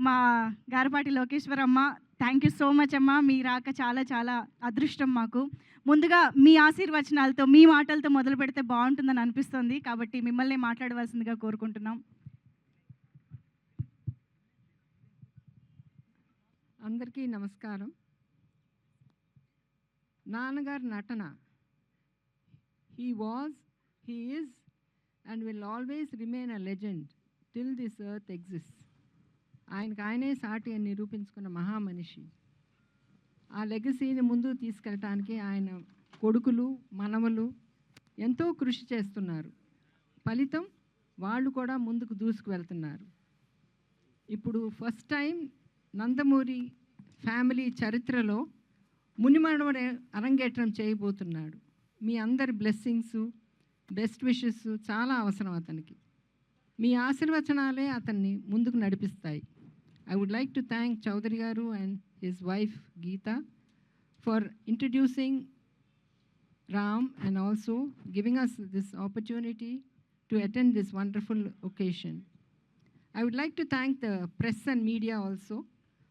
మా Garapati Lokeswaramma thank you so much అమ్మ. మీ రాక చాలా చాలా అదృష్టం మాకు. ముందుగా మీ ఆశీర్వచనాలతో మీ మాటలతో మొదలు పెడితే బాగుంటుందని అనిపిస్తుంది. కాబట్టి మిమ్మల్ని మాట్లాడవలసిందిగా కోరుకుంటున్నాం. అందరికీ నమస్కారం. నాన్నగారి నటన. He was he is and will always remain a legend till this earth exist ఆయనకు ఆయనే సాటి అని నిరూపించుకున్న మహామనిషి. ఆ లెగసీని ముందు తీసుకెళ్ళటానికి ఆయన కొడుకులు మనవలు ఎంతో కృషి చేస్తున్నారు. ఫలితం వాళ్ళు కూడా ముందుకు దూసుకు వెళ్తున్నారు. ఇప్పుడు ఫస్ట్ టైం నందమూరి ఫ్యామిలీ చరిత్రలో మునిమనవడ అరంగేట్రం చేయబోతున్నాడు. మీ అందరి బ్లెస్సింగ్స్ బెస్ట్ విషెస్ చాలా అవసరం అతనికి. మీ ఆశీర్వచనాలే అతన్ని ముందుకు నడిపిస్తాయి. I would like to thank Chowdary Garu and his wife Geeta for introducing Ram and also giving us this opportunity to attend this wonderful occasion. I would like to thank the press and media also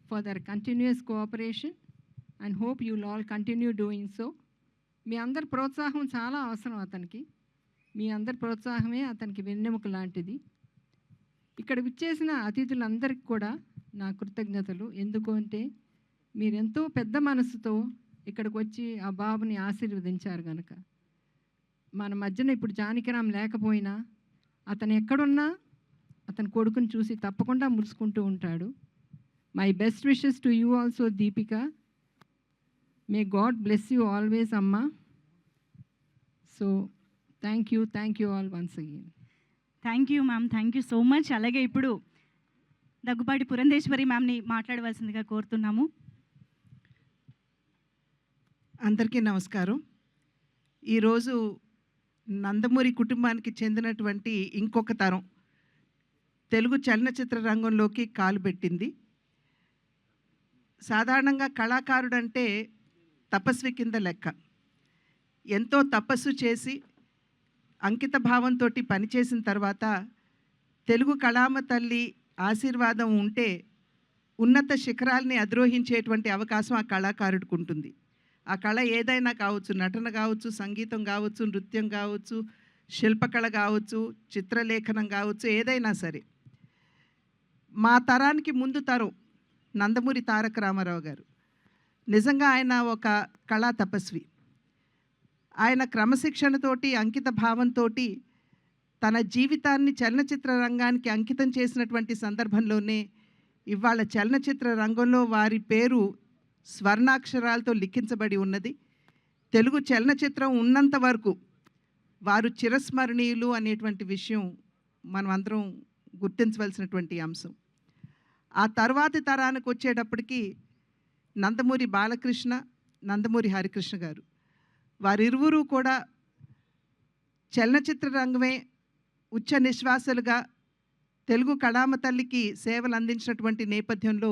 for their continuous cooperation and hope you'll all continue doing so. మీ అందరి ప్రోత్సాహం చాలా అవసరం అతనికి మీ అందరి ప్రోత్సాహమే అతనికి వెన్నెముక లాంటిది ఇక్కడ విచ్చేసిన అతిథులందరికీ కూడా నా కృతజ్ఞతలు. ఎందుకు అంటే మీరెంతో పెద్ద మనసుతో ఇక్కడికి వచ్చి ఆ బాబుని ఆశీర్వదించారు కనుక మన మధ్యన ఇప్పుడు జానకిరామ్ లేకపోయినా అతను ఎక్కడున్నా అతని కొడుకుని చూసి తప్పకుండా మురుసుకుంటూ ఉంటాడు. My best wishes to you also Deepika. May god bless you always అమ్మా. So thank you thank you all once again. Thank you ma'am thank you so much. అలాగే ఇప్పుడు దగ్గుపాటి పురంధేశ్వరి మ్యామ్ని మాట్లాడవలసిందిగా కోరుతున్నాము. అందరికీ నమస్కారం. ఈరోజు నందమూరి కుటుంబానికి చెందినటువంటి ఇంకొక తరం తెలుగు చలనచిత్ర రంగంలోకి కాలు పెట్టింది. సాధారణంగా కళాకారుడు అంటే తపస్వి కింద లెక్క. ఎంతో తపస్సు చేసి అంకిత భావంతో పనిచేసిన తర్వాత తెలుగు కళామ తల్లి ఆశీర్వాదం ఉంటే ఉన్నత శిఖరాల్ని అధిరోహించేటువంటి అవకాశం ఆ కళాకారుడికి ఉంటుంది ఆ కళ ఏదైనా కావచ్చు నటన కావచ్చు సంగీతం కావచ్చు నృత్యం కావచ్చు శిల్పకళ కావచ్చు చిత్రలేఖనం కావచ్చు ఏదైనా సరే. మా తరానికి ముందు తరం నందమూరి తారక రామారావు గారు. నిజంగా ఆయన ఒక కళా తపస్వి. ఆయన క్రమశిక్షణతోటి అంకిత భావంతో తన జీవితాన్ని చలనచిత్ర రంగానికి అంకితం చేసినటువంటి సందర్భంలోనే ఇవాళ చలనచిత్ర రంగంలో వారి పేరు స్వర్ణాక్షరాలతో లిఖించబడి ఉన్నది. తెలుగు చలనచిత్రం ఉన్నంత వరకు వారు చిరస్మరణీయులు అనేటువంటి విషయం మనం అందరం గుర్తించవలసినటువంటి అంశం. ఆ తర్వాతి తరానికి వచ్చేటప్పటికి నందమూరి బాలకృష్ణ నందమూరి హరికృష్ణ గారు. వారిరువురు కూడా చలనచిత్ర రంగమే ఉచ్చ నిశ్వాసలుగా తెలుగు కళామ తల్లికి సేవలు అందించినటువంటి నేపథ్యంలో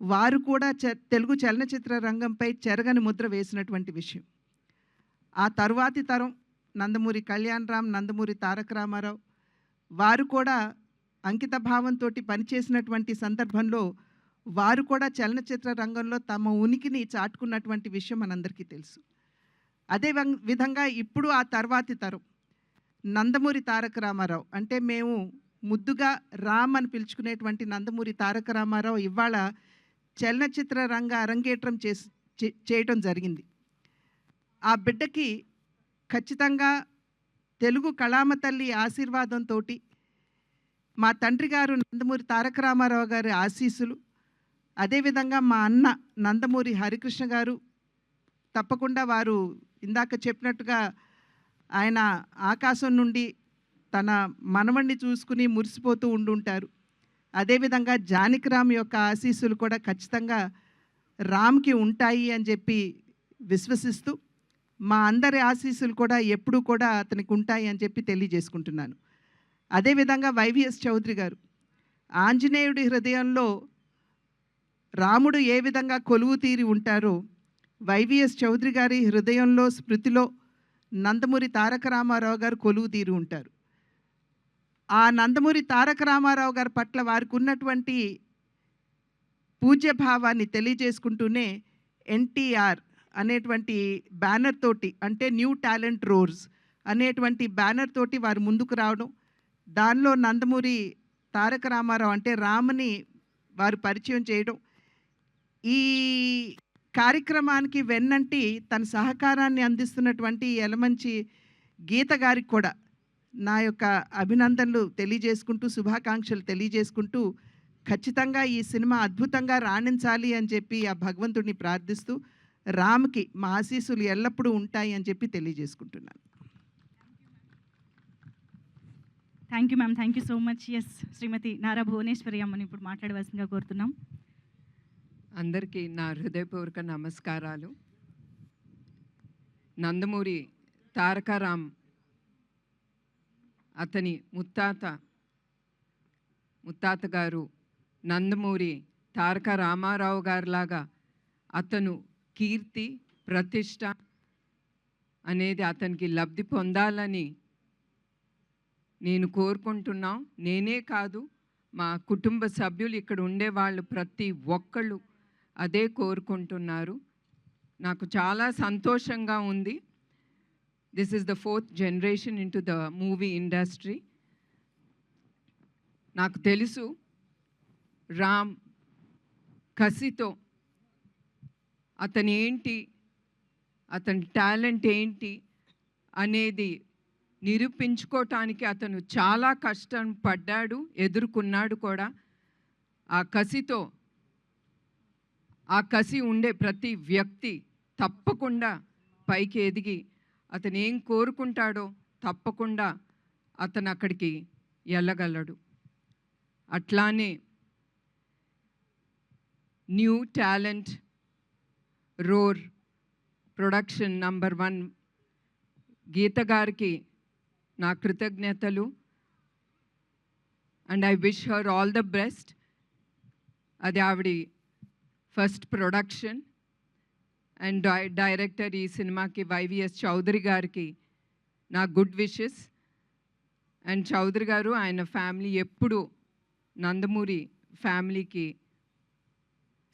వారు కూడా చ తెలుగు చలనచిత్ర రంగంపై చెరగని ముద్ర వేసినటువంటి విషయం. ఆ తరువాతి తరం నందమూరి కళ్యాణ్ రామ్ నందమూరి తారక రామారావు వారు కూడా అంకిత భావంతో పనిచేసినటువంటి సందర్భంలో వారు కూడా చలనచిత్ర రంగంలో తమ ఉనికిని చాటుకున్నటువంటి విషయం మనందరికీ తెలుసు. అదే విధంగా ఇప్పుడు ఆ తర్వాతి తరం నందమూరి తారక రామారావు. అంటే మేము ముద్దుగా రామ్ అని పిలుచుకునేటువంటి నందమూరి తారక రామారావు ఇవాళ చలనచిత్ర రంగ అరంగేట్రం చేసి చే- చేయటం జరిగింది. ఆ బిడ్డకి ఖచ్చితంగా తెలుగు కళామ తల్లి ఆశీర్వాదంతో మా తండ్రి గారు నందమూరి తారక రామారావు గారి ఆశీస్సులు అదేవిధంగా మా అన్న నందమూరి హరికృష్ణ గారు తప్పకుండా వారు ఇందాక చెప్పినట్టుగా ఆయన ఆకాశం నుండి తన మనవణ్ణి చూసుకుని మురిసిపోతూ ఉండుంటారు. అదేవిధంగా జానకిరామ్ యొక్క ఆశీస్సులు కూడా ఖచ్చితంగా రామ్కి ఉంటాయి అని చెప్పి విశ్వసిస్తూ మా అందరి ఆశీస్సులు కూడా ఎప్పుడూ కూడా అతనికి ఉంటాయి అని చెప్పి తెలియజేసుకుంటున్నాను. అదేవిధంగా వైవిఎస్ చౌదరి గారు ఆంజనేయుడి హృదయంలో రాముడు ఏ విధంగా కొలువు తీరి ఉంటారో వైవిఎస్ చౌదరి గారి హృదయంలో స్మృతిలో నందమూరి తారక రామారావు గారు కొలువు తీరు ఉంటారు. ఆ నందమూరి తారక రామారావు గారి పట్ల వారికి ఉన్నటువంటి పూజ్య భావాన్ని తెలియజేసుకుంటూనే ఎన్టీఆర్ అనేటువంటి బ్యానర్ తోటి అంటే న్యూ టాలెంట్ రోర్స్ అనేటువంటి బ్యానర్ తోటి వారు ముందుకు రావడం దానిలో నందమూరి తారక రామారావు అంటే రాముని వారు పరిచయం చేయడం ఈ కార్యక్రమానికి వెన్నంటి తన సహకారాన్ని అందిస్తున్నటువంటి ఎలమంచి గీత గారికి కూడా నా యొక్క అభినందనలు తెలియజేసుకుంటూ శుభాకాంక్షలు తెలియజేసుకుంటూ ఖచ్చితంగా ఈ సినిమా అద్భుతంగా రాణించాలి అని చెప్పి ఆ భగవంతుడిని ప్రార్థిస్తూ రామ్కి మా ఆశీస్సులు ఎల్లప్పుడూ ఉంటాయి అని చెప్పి తెలియజేసుకుంటున్నాను. Thank you ma'am thank you so much yes Srimathi Nara Bhuvaneshwari అమ్మని ఇప్పుడు మాట్లాడవలసిందిగా కోరుతున్నాం. అందరికీ నా హృదయపూర్వక నమస్కారాలు. నందమూరి తారకారాం అతని ముత్తాత ముత్తాత గారు నందమూరి తారక రామారావు గారిలాగా అతను కీర్తి ప్రతిష్ట అనేది అతనికి లబ్ధి పొందాలని నేను కోరుకుంటున్నాం. నేనే కాదు మా కుటుంబ సభ్యులు ఇక్కడ ఉండే వాళ్ళు ప్రతి ఒక్కళ్ళు అదే కోరుకుంటున్నారు. నాకు చాలా సంతోషంగా ఉంది. This is the fourth generation in to the movie industry నాకు తెలుసు రామ్ కసితో అతను ఏంటి అతని టాలెంట్ ఏంటి అనేది నిరూపించుకోవటానికి అతను చాలా కష్టం పడ్డాడు ఎదుర్కొన్నాడు కూడా. ఆ కసితో ఆ కసి ఉండే ప్రతి వ్యక్తి తప్పకుండా పైకి ఎదిగి అతను ఏం కోరుకుంటాడో తప్పకుండా అతను అక్కడికి వెళ్ళగలడు అట్లానే new talent roar production number one Geetha గారికి నా కృతజ్ఞతలు. And I wish her all the best. అది ఆవిడ first production and di director ఈ సినిమాకి వైవిఎస్ చౌదరి గారికి నా గుడ్ విషెస్. అండ్ చౌదరి గారు ఆయన ఫ్యామిలీ ఎప్పుడు నందమూరి ఫ్యామిలీకి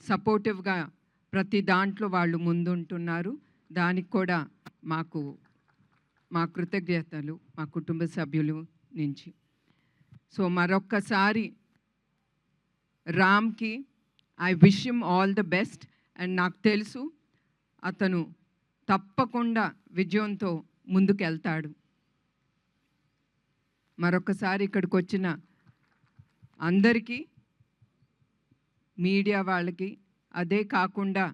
సపోర్టివ్గా ప్రతి దాంట్లో వాళ్ళు ముందుంటున్నారు. దానికి కూడా మాకు మా కృతజ్ఞతలు మా కుటుంబ సభ్యులు నుంచి. సో మరొక్కసారి రామ్కి I wish him all the best and నాకు తెలుసు అతను తప్పకుండా విజయంతో ముందుకెళ్తాడు. మరొకసారి ఇక్కడికి వచ్చిన అందరికీ మీడియా వాళ్ళకి అదే కాకుండా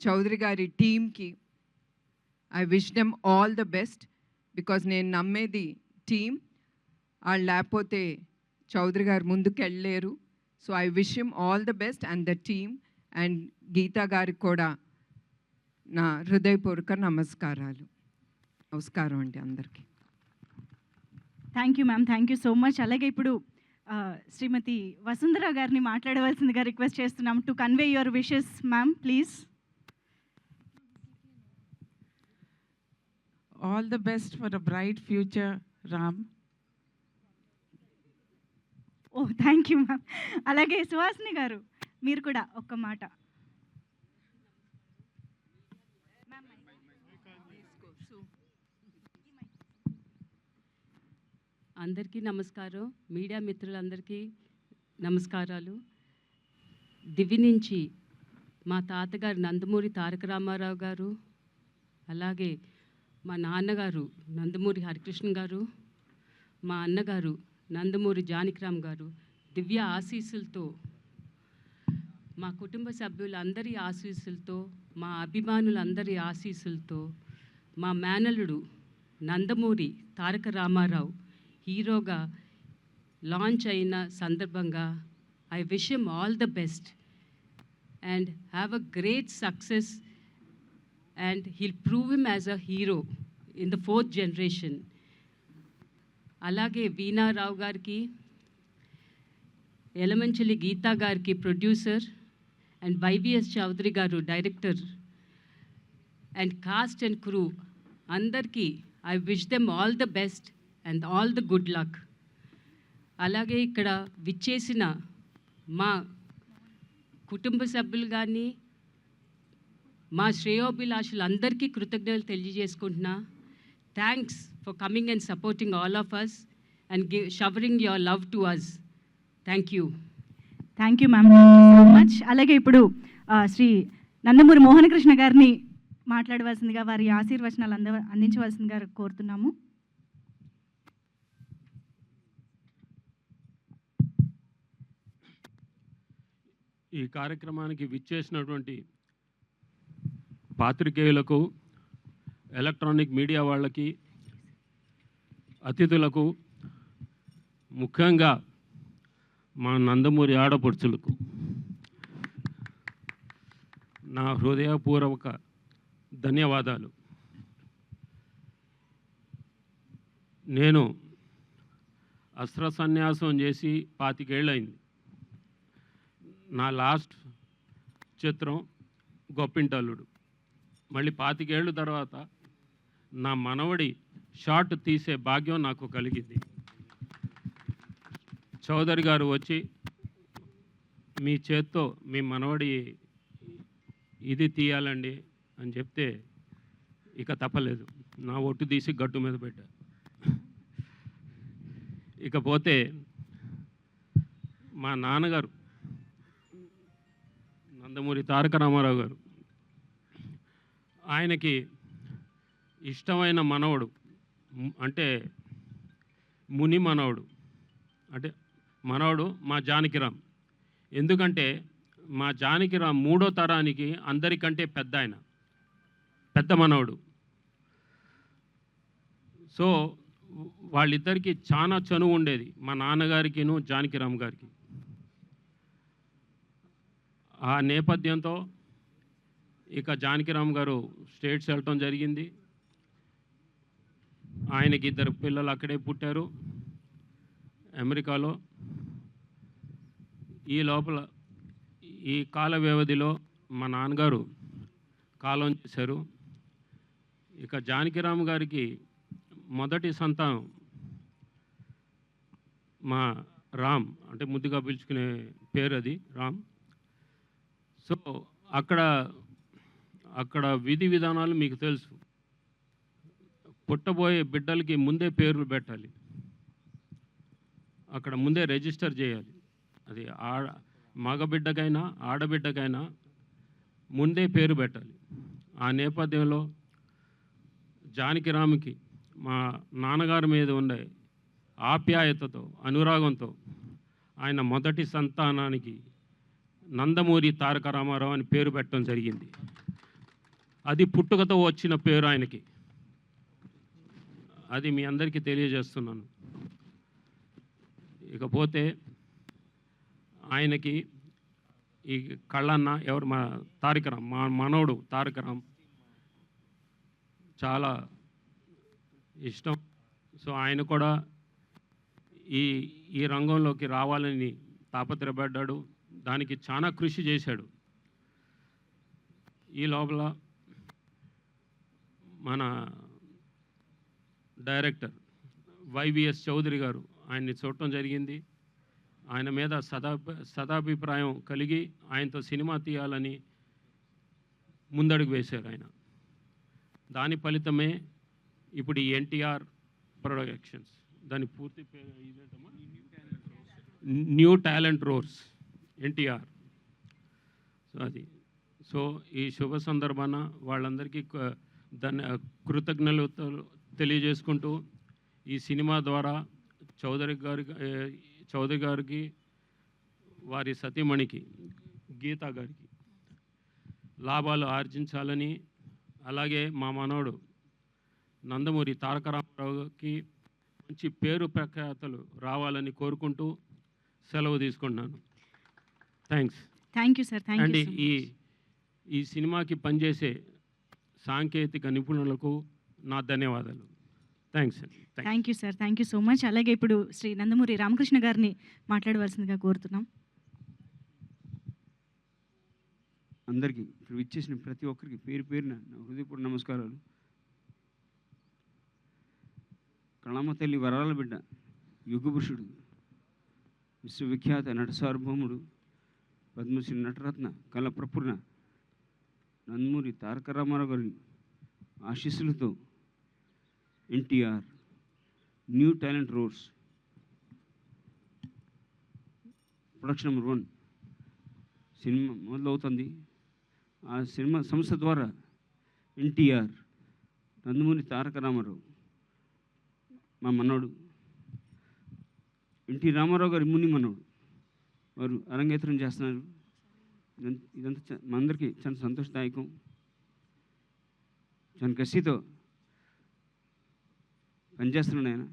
చౌదరి గారి టీంకి I wish them all the best because నేను నమ్మేది టీం వాళ్ళు లేకపోతే చౌదరి గారు ముందుకు వెళ్ళలేరు so I wish him all the best and the team and Geetha గారికి కూడా నా హృదయపూర్వక నమస్కారాలు. నమస్కారం అండి అందరికీ. Thank you ma'am thank you so much అలాగే ఇప్పుడు శ్రీమతి వసుంధర గారిని మాట్లాడవలసిందిగా రిక్వెస్ట్ చేస్తున్నాం. To convey your wishes ma'am please All the best for a bright future, Ram. Oh thank you ma'am అలాగే సుహాసిని గారు మీరు కూడా ఒక్క మాట. అందరికీ నమస్కారం. మీడియా మిత్రులందరికీ నమస్కారాలు. దివి నుంచి మా తాతగారు నందమూరి తారక రామారావు గారు అలాగే మా నాన్నగారు నందమూరి హరికృష్ణ గారు మా అన్నగారు నందమూరి జానకిరామ్ గారు దివ్య ఆశీస్సులతో మా కుటుంబ సభ్యులందరి ఆశీస్సులతో మా అభిమానులందరి ఆశీస్సులతో మా మేనలుడు నందమూరి తారక రామారావు హీరోగా లాంచ్ అయిన సందర్భంగా I wish him all the best and have a great success and he'll prove him as a hero in the fourth generation. అలాగే వీణారావు గారికి ఎలమంచలి గీతా గారికి ప్రొడ్యూసర్ అండ్ వైవిఎస్ చౌదరి గారు director and cast and crew అందరికీ I wish them all the best and all the good luck అలాగే ఇక్కడ విచ్చేసిన మా కుటుంబ సభ్యులు కానీ మా శ్రేయోభిలాషులందరికీ కృతజ్ఞతలు తెలియజేసుకుంటున్నా. Thanks for coming and supporting all of us and give showering your love to us thank you thank you ma'am so much అలాగే ఇప్పుడు శ్రీ నందమూరి మోహనకృష్ణ గారిని మాట్లాడవలసిందిగా వారి ఆశీర్వచనాలు అంద అందించవలసిందిగా కోరుతున్నాము. ఈ కార్యక్రమానికి విచ్చేసినటువంటి పాత్రికేయులకు ఎలక్ట్రానిక్ మీడియా వాళ్ళకి అతిథులకు ముఖ్యంగా మా నందమూరి ఆడపడుచులకు నా హృదయపూర్వక ధన్యవాదాలు. నేను అస్త్ర సన్యాసం చేసి పాతికేళ్ళయింది. నా లాస్ట్ చిత్రం గొప్పింటల్లుడు మళ్ళీ పాతికేళ్ళ తర్వాత నా మనవడి షార్ట్ తీసే భాగ్యం నాకు కలిగింది. చౌదరి గారు వచ్చి మీ చేత్తో మీ మనవడి ఇది తీయాలండి అని చెప్తే ఇక తప్పలేదు. నా ఒట్టు తీసి గట్టు మీద పెట్టా. ఇకపోతే మా నాన్నగారు నందమూరి తారక రామారావు గారు ఆయనకి ఇష్టమైన మనవడు అంటే ముని మనవడు. అంటే మనవడు మా జానకిరామ్ ఎందుకంటే మా జానకిరామ్ మూడో తరానికి అందరికంటే పెద్ద ఆయన పెద్ద మనవడు. సో వాళ్ళిద్దరికీ చాలా చనువు ఉండేది మా నాన్నగారికిను జానకిరామ్ గారికి. ఆ నేపథ్యంతో ఇక జానకిరామ్ గారు స్టేట్స్ వెళ్ళటం జరిగింది. ఆయనకి ఇద్దరు పిల్లలు అక్కడే పుట్టారు. అమెరికాలో ఈ లోపల ఈ కాల వ్యవధిలో మా నాన్నగారు కాలం చేశారు. ఇక జానకిరామ్ గారికి మొదటి సంతానం మా రామ్ అంటే ముద్దుగా పిలుచుకునే పేరు అది రామ్. సో అక్కడ అక్కడ విధి విధానాలు మీకు తెలుసు. పుట్టబోయే బిడ్డలకి ముందే పేర్లు పెట్టాలి. అక్కడ ముందే రిజిస్టర్ చేయాలి. అది ఆడ మగబిడ్డకైనా ఆడబిడ్డకైనా ముందే పేరు పెట్టాలి. ఆ నేపథ్యంలో జానకిరామ్కి మా నాన్నగారి మీద ఉండే ఆప్యాయతతో అనురాగంతో ఆయన మొదటి సంతానానికి నందమూరి తారక రామారావు అని పేరు పెట్టడం జరిగింది. అది పుట్టుకతో వచ్చిన పేరు ఆయనకి. అది మీ అందరికీ తెలియజేస్తున్నాను. ఇకపోతే ఆయనకి ఈ కళ్ళన్న ఎవరు మా తారకరామ్ మా మనవడు తారకరామ్ చాలా ఇష్టం. సో ఆయన కూడా ఈ ఈ రంగంలోకి రావాలని తాపత్రయపడ్డాడు. దానికి చాలా కృషి చేశాడు. ఈ లోపల మన డైరెక్టర్ వైవిఎస్ చౌదరి గారు ఆయన్ని చూడటం జరిగింది. ఆయన మీద సదా సదాభిప్రాయం కలిగి ఆయనతో సినిమా తీయాలని ముందడుగు వేశారు ఆయన. దాని ఫలితమే ఇప్పుడు ఈ ఎన్టీఆర్ ప్రొడక్షన్స్. దాని పూర్తి new talent roars NTR. So అది. సో ఈ శుభ సందర్భాన వాళ్ళందరికీ దాని ధన్య కృతజ్ఞతలు తెలియజేసుకుంటూ ఈ సినిమా ద్వారా చౌదరి గారి చౌదరి గారికి వారి సతీమణికి గీతా గారికి లాభాలు ఆర్జించాలని అలాగే మా మనవడు నందమూరి తారక రామారావుకి మంచి పేరు ప్రఖ్యాతలు రావాలని కోరుకుంటూ సెలవు తీసుకుంటున్నాను. Thanks. Thank you sir and ఈ ఈ సినిమాకి పనిచేసే సాంకేతిక నిపుణులకు నా ధన్యవాదాలు. థ్యాంక్స్ అండి thank you sir thank you so much అలాగే ఇప్పుడు శ్రీ నందమూరి రామకృష్ణ గారిని మాట్లాడవలసిందిగా కోరుతున్నాం. అందరికీ ఇక్కడ విచ్చేసిన ప్రతి ఒక్కరికి పేరు పేరున నా హృదయపూర్వ నమస్కారాలు. కళామ తల్లి వరాల బిడ్డ యుగపురుషుడు విశ్వవిఖ్యాత నట సార్వభౌముడు పద్మశ్రీ నటరత్న కళ ప్రపూర్ణ నందమూరి తారక రామారావు గారి ఆశీస్సులతో NTR new talent roars production number one cinema మొదలవుతుంది. ఆ సినిమా సంస్థ ద్వారా ఎన్టీఆర్ నందమూరి తారక రామారావు మా మన్నోడు ఎన్టీ రామారావు గారి ముని మనోడు వారు అరంగేత్రం చేస్తున్నారు. ఇదంతా చ- మా అందరికీ చాలా సంతోషదాయకం. చాలా కసితో పనిచేస్తున్నాడు ఆయన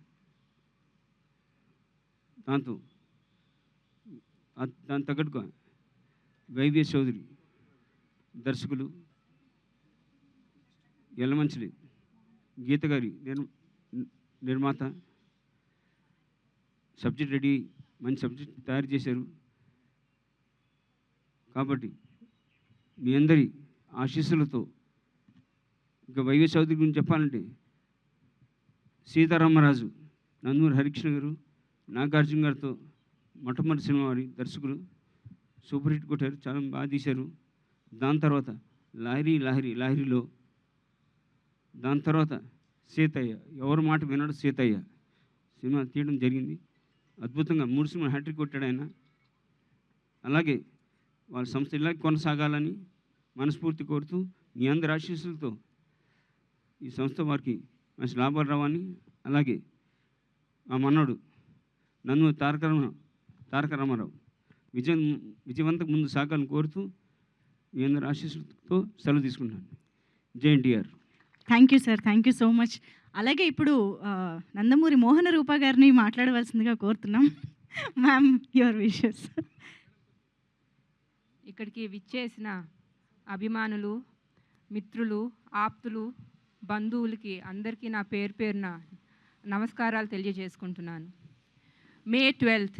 దాంతో ఆ- దాని తగ్గట్టుగా వైవిఎస్ చౌదరి దర్శకులు ఎల్లమంచిలి గీత గారి నిర్ నిర్మాత సబ్జెక్ట్ రెడీ మంచి సబ్జెక్ట్ తయారు చేశారు. కాబట్టి మీ అందరి ఆశీస్సులతో ఇంకా వైవి చౌదరి గురించి చెప్పాలంటే సీతారామరాజు నందమూరి హరికృష్ణ గారు నాగార్జున గారితో మొట్టమొదటి సినిమా వారి దర్శకులు సూపర్ హిట్ కొట్టారు. చాలా బాగా తీశారు. దాని తర్వాత లాహిరి లాహిరి లాహిరిలో దాని తర్వాత సీతయ్య ఎవరి మాట వినడు సీతయ్య. సినిమా తీయడం జరిగింది. అద్భుతంగా మూడు సినిమా హ్యాట్రిక్ కొట్టాడు ఆయన. అలాగే వాళ్ళ సంస్థ ఇలాగే కొనసాగాలని మనస్ఫూర్తి కోరుతూ మీ అందరి ఆశీస్సులతో ఈ సంస్థ వారికి మంచి లాభాలు రావని అలాగే మా మనవడు నన్ను తారక రామ తారక రామారావు విజయం విజయవంతం ముందు సాగాలని కోరుతూ మీ అందరి ఆశీస్సులతో సెలవు తీసుకుంటాను జై NTR. Thank you sir thank you so much. అలాగే ఇప్పుడు నందమూరి మోహన రూప గారిని మాట్లాడవలసిందిగా కోరుతున్నాం. మ్యామ్ యువర్ విషెస్ ఇక్కడికి విచ్చేసిన అభిమానులు మిత్రులు ఆప్తులు బంధువులకి అందరికీ నా పేరు పేరున నమస్కారాలు తెలియజేసుకుంటున్నాను. May twelfth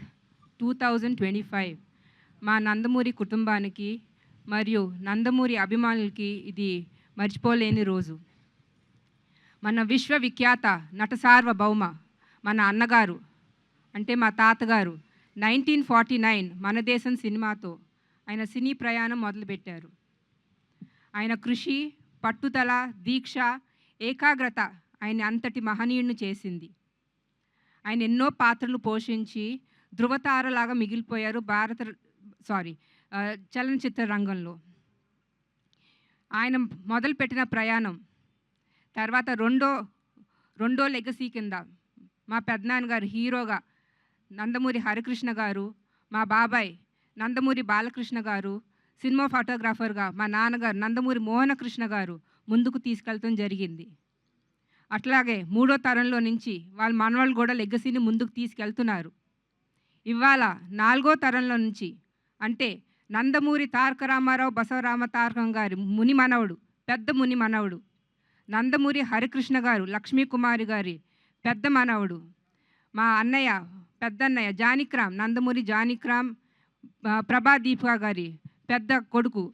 two thousand twenty five మా నందమూరి కుటుంబానికి మరియు నందమూరి అభిమానులకి ఇది మర్చిపోలేని రోజు. మన విశ్వవిఖ్యాత నట సార్వభౌమ మన అన్నగారు అంటే మా తాతగారు నైన్టీన్ ఫార్టీ నైన్ మన దేశం సినిమాతో ఆయన సినీ ప్రయాణం మొదలుపెట్టారు. ఆయన కృషి పట్టుదల దీక్ష ఏకాగ్రత ఆయన అంతటి మహనీయుడిని చేసింది. ఆయన ఎన్నో పాత్రలు పోషించి ధృవతారలాగా మిగిలిపోయారు భారత సారీ చలనచిత్ర రంగంలో. ఆయన మొదలుపెట్టిన ప్రయాణం తర్వాత రెండో రెండో లెగసీ కింద మా పెద్దనాన్నగారు హీరోగా నందమూరి హరికృష్ణ గారు మా బాబాయ్ నందమూరి బాలకృష్ణ గారు సినిమా ఫోటోగ్రాఫర్గా మా నాన్నగారు నందమూరి మోహనకృష్ణ గారు ముందుకు తీసుకెళ్ళటం జరిగింది. అట్లాగే మూడో తరంలో నుంచి వాళ్ళ మనవాళ్ళు కూడా లెగసీని ముందుకు తీసుకెళ్తున్నారు. ఇవాళ నాలుగో తరంలో నుంచి అంటే నందమూరి తారక రామారావు బసవరామ తారకం గారి ముని మనవడు పెద్ద ముని మనవడు నందమూరి హరికృష్ణ గారు లక్ష్మీకుమారి గారి పెద్ద మనవడు మా అన్నయ్య పెద్దన్నయ్య జానిక్రామ్ నందమూరి జానిక్రామ్ ప్రభాదీప గారి పెద్ద కొడుకు.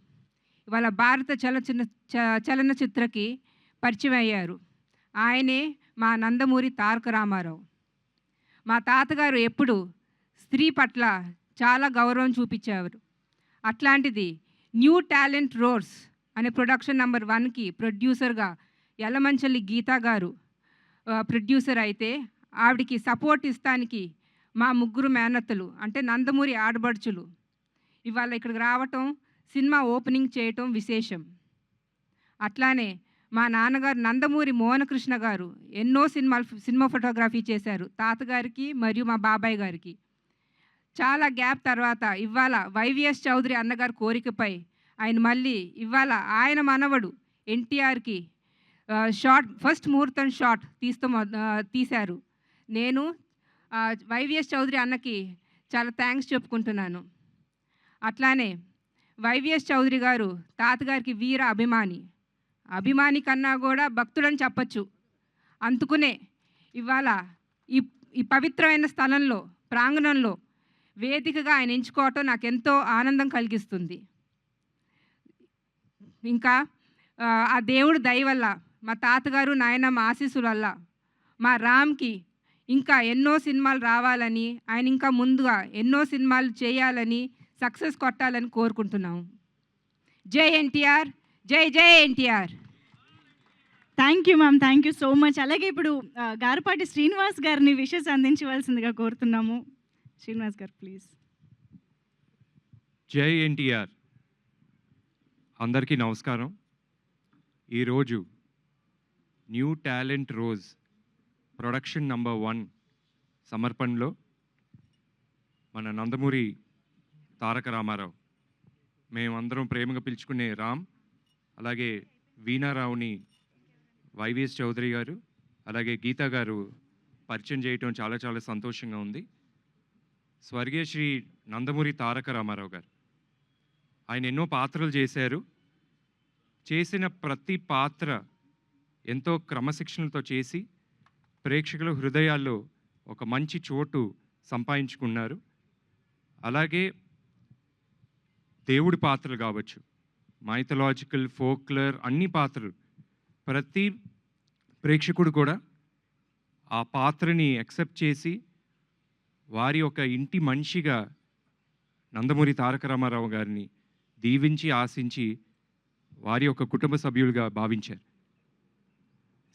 ఇవాళ భారత చలచిన చ- చలనచిత్రకి పరిచయం అయ్యారు ఆయనే మా నందమూరి తారక రామారావు. మా తాతగారు ఎప్పుడు స్త్రీ పట్ల చాలా గౌరవం చూపించేవారు. అట్లాంటిది న్యూ టాలెంట్ రోడ్స్ అనే ప్రొడక్షన్ నెంబర్ వన్కి ప్రొడ్యూసర్గా యలమంచల్లి గీతా గారు ప్రొడ్యూసర్ అయితే ఆవిడికి సపోర్ట్ ఇస్తానికి మా ముగ్గురు మేనత్తలు అంటే నందమూరి ఆడబడుచులు ఇవాళ ఇక్కడికి రావటం సినిమా ఓపెనింగ్ చేయటం విశేషం. అట్లానే మా నాన్నగారు నందమూరి మోహనకృష్ణ గారు ఎన్నో సినిమాలు సినిమా ఫోటోగ్రఫీ చేశారు తాతగారికి మరియు మా బాబాయ్ గారికి. చాలా గ్యాప్ తర్వాత ఇవాళ వైవిఎస్ చౌదరి అన్నగారి కోరికపై ఆయన మళ్ళీ ఇవాళ ఆయన మనవడు ఎన్టీఆర్కి షార్ట్ ఫస్ట్ ముహూర్తం షాట్ తీస్తూ తీశారు. నేను వైవిఎస్ చౌదరి అన్నకి చాలా థ్యాంక్స్ చెప్పుకుంటున్నాను. అట్లానే వైవిఎస్ చౌదరి గారు తాతగారికి వీర అభిమాని. అభిమాని కన్నా కూడా భక్తుడని చెప్పచ్చు. అందుకునే ఇవాళ ఈ ఈ పవిత్రమైన స్థలంలో ప్రాంగణంలో వేదికగా ఆయన ఎంచుకోవటం నాకు ఎంతో ఆనందం కలిగిస్తుంది. ఇంకా ఆ, ఆ దేవుడు దయ వల్ల మా తాతగారు నాయనమ్మ ఆశీస్సుల వల్ల మా రామ్కి ఇంకా ఎన్నో సినిమాలు రావాలని ఆయన ఇంకా ముందుగా ఎన్నో సినిమాలు చేయాలని సక్సెస్ కొట్టాలని కోరుకుంటున్నాము జై ఎన్టీఆర్ జై జై NTR. Thank you ma'am thank you so much అలాగే ఇప్పుడు గారపాటి శ్రీనివాస్ గారిని విషెస్ అందించవలసిందిగా కోరుతున్నాము. శ్రీనివాస్ గారు ప్లీజ్ జై ఎన్టీఆర్. అందరికీ నమస్కారం. ఈరోజు new talent roars production number one సమర్పణలో మన నందమూరి తారక రామారావు. మేమందరం ప్రేమగా పిలుచుకునే రామ్ అలాగే వీణారావుని వైవిఎస్ చౌదరి గారు అలాగే గీతా గారు పరిచయం చేయటం చాలా చాలా సంతోషంగా ఉంది. స్వర్గీయ శ్రీ నందమూరి తారక రామారావు గారు ఆయన ఎన్నో పాత్రలు చేశారు. చేసిన ప్రతి పాత్ర ఎంతో క్రమశిక్షణతో చేసి ప్రేక్షకుల హృదయాల్లో ఒక మంచి చోటు సంపాదించుకున్నారు. అలాగే దేవుడి పాత్రలు కావచ్చు. మైథలాజికల్ ఫోక్లర్ అన్ని పాత్రలు. ప్రతి ప్రేక్షకుడు కూడా ఆ పాత్రని యాక్సెప్ట్ చేసి వారి ఒక ఇంటి మనిషిగా నందమూరి తారక రామారావు గారిని దీవించి ఆశించి వారి యొక్క కుటుంబ సభ్యులుగా భావించారు.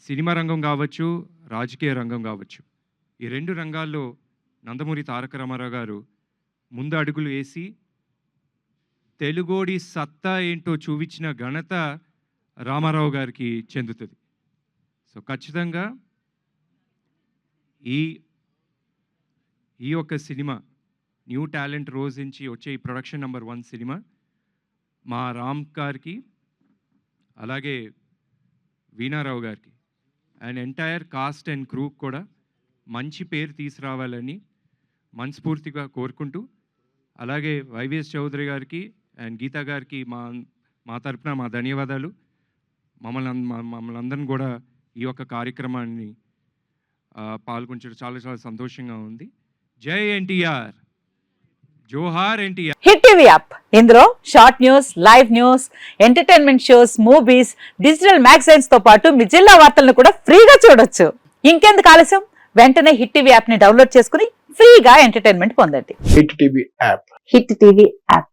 సినిమా రంగం కావచ్చు రాజకీయ రంగం కావచ్చు. ఈ రెండు రంగాల్లో నందమూరి తారక రామారావు గారు ముందు అడుగులు వేసి తెలుగోడి సత్తా ఏంటో చూపించిన ఘనత రామారావు గారికి చెందుతుంది. సో ఖచ్చితంగా ఈ ఈ యొక్క సినిమా న్యూ టాలెంట్ రోజు నుంచి వచ్చే ఈ ప్రొడక్షన్ నెంబర్ వన్ సినిమా మా రామ్ గారికి అలాగే వీణారావు గారికి and entire cast and crew కూడా మంచి పేరు తీసుకురావాలని మనస్ఫూర్తిగా కోరుకుంటూ అలాగే వైవిఎస్ చౌదరి గారికి అండ్ గీతా గారికి మా మా తరపున మా ధన్యవాదాలు. మమ్మల్ని మమ్మల్ని అందరిని కూడా ఈ యొక్క కార్యక్రమాన్ని పాల్గొంచడం చాలా చాలా సంతోషంగా ఉంది. జై ఎన్టీఆర్! జోహార్ ఎన్టీఆర్! Hit TV app. ఇందులో short news live news entertainment shows movies digital మ్యాగజైన్స్తో పాటు మీ జిల్లా వార్తలను కూడా ఫ్రీగా చూడొచ్చు. ఇంకెందుకు ఆలస్యం? వెంటనే హిట్ టీవీ యాప్ని డౌన్లోడ్ చేసుకుని ఫ్రీగా ఎంటర్టైన్మెంట్ పొందండి. Hit TV app. Hit TV app.